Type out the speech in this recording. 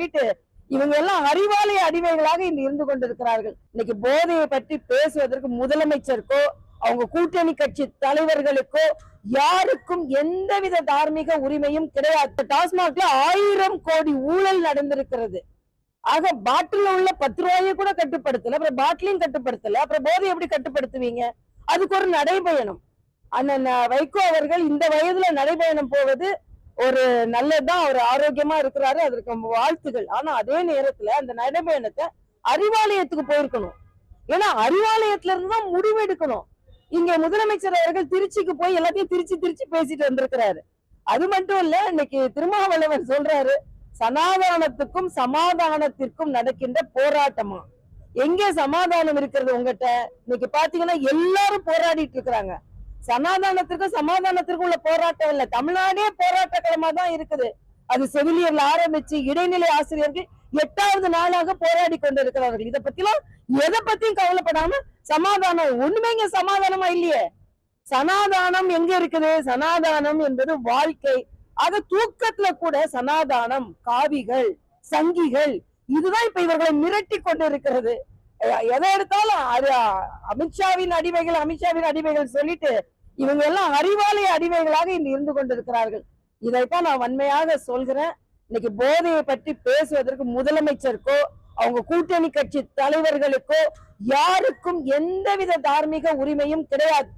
பண்ணிட்டு இவங்க எல்லாம் அறிவாலய அடிமைகளாக இன்று இருந்து கொண்டிருக்கிறார்கள். இன்னைக்கு போதையை பற்றி பேசுவதற்கு முதலமைச்சருக்கோ அவங்க கூட்டணி கட்சி தலைவர்களுக்கோ யாருக்கும் எந்தவித தார்மீக உரிமையும் கிடையாது. டாஸ்மாக்ல ஆயிரம் கோடி ஊழல் நடந்திருக்கிறது. ஆக பாட்டில் உள்ள பத்து ரூபாயை கூட கட்டுப்படுத்தல அப்புறம் பாட்டிலையும் கட்டுப்படுத்தல அப்புறம் போதை எப்படி கட்டுப்படுத்துவீங்க? அதுக்கு ஒரு நடைபயணம். அண்ணன் வைகோ அவர்கள் இந்த வயதுல நடைபயணம் போவது ஒரு நல்லதுதான் அவர் ஆரோக்கியமா இருக்கிறாரு. அதற்கு வாழ்த்துகள். ஆனா அதே நேரத்துல அந்த நடைபயணத்தை அறிவாலயத்துக்கு போயிருக்கணும். ஏன்னா அறிவாலயத்துல இருந்து தான் முடிவு எடுக்கணும் இங்க முதலமைச்சர் அவர்கள் திருச்சிக்கு போய் எல்லாத்தையும் திருச்சி திருச்சி பேசிட்டு வந்திருக்கிறாரு. அது மட்டும் இல்ல இன்னைக்கு திருமாவளவன் சொல்றாரு சனாதானத்துக்கும் சமாதானத்திற்கும் நடக்கின்ற போராட்டமா? எங்க சமாதானம் இருக்கிறது உங்ககிட்ட? இன்னைக்கு பாத்தீங்கன்னா எல்லாரும் போராடிட்டு இருக்கிறாங்க. சமாதானத்திற்கும் சமாதானத்திற்கும் உள்ள போராட்டம் இல்ல. தமிழ்நாடே போராட்ட களமா தான் இருக்குது. அது செவிலியர்ல ஆரம்பிச்சு இடைநிலை ஆசிரியர்கள் எட்டாவது நாளாக போராடி கொண்டிருக்கிறார்கள். இதை பத்திலாம் எதை பத்தியும் கவலைப்படாம சமாதானம் ஒண்ணுமே இங்க சமாதானமா இல்லையே. சனாதானம் எங்க இருக்குது? சனாதானம் என்பது வாழ்க்கை. ஆக தூக்கத்துல கூட சனாதானம் காவிகள் சங்கிகள் இதுதான் இப்ப இவர்களை மிரட்டி கொண்டு இருக்கிறது எதை எடுத்தாலும் அது அமித்ஷாவின் அடிமைகள் அமித்ஷாவின் அடிமைகள் சொல்லிட்டு இவங்க எல்லாம் அறிவாலய அடிமைகளாக இன்று இருந்து கொண்டிருக்கிறார்கள். இதைத்தான் நான் வன்மையாக சொல்கிறேன். இன்னைக்கு போதையை பற்றி பேசுவதற்கு முதலமைச்சருக்கோ அவங்க கூட்டணி கட்சி தலைவர்களுக்கோ யாருக்கும் எந்தவித தார்மீக உரிமையும் கிடையாது.